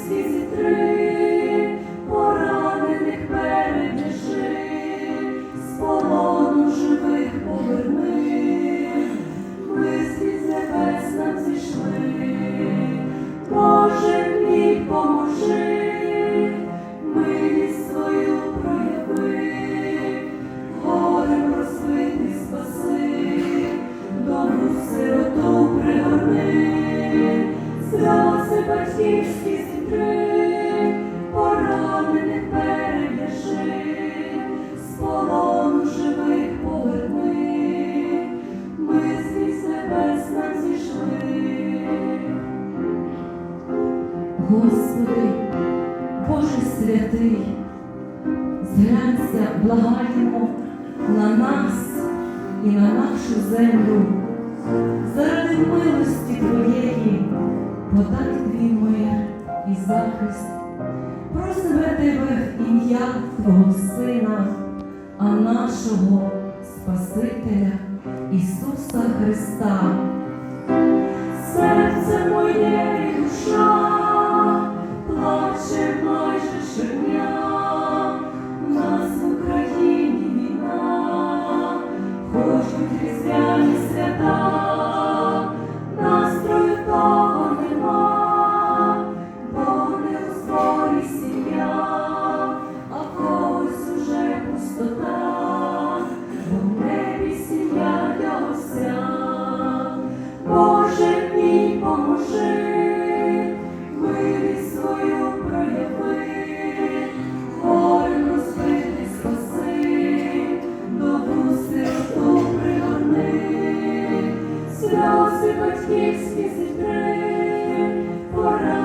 всі зітри, поранених передиши, з полону живих поверни, ми з небес зійшли, Боже мій поможи, милість свою прояви, горем розвитий спаси, дому сироту пригорни. Сльози батьківські Господи, Боже святий, зглянься, благаємо на нас і на нашу землю. Заради милості Твоєї подай твій мир і захист. просиме тебе в ім'я Твого Сина, а нашого Спасителя Ісуса Христа. Серце моє. батьківські сестри, пора.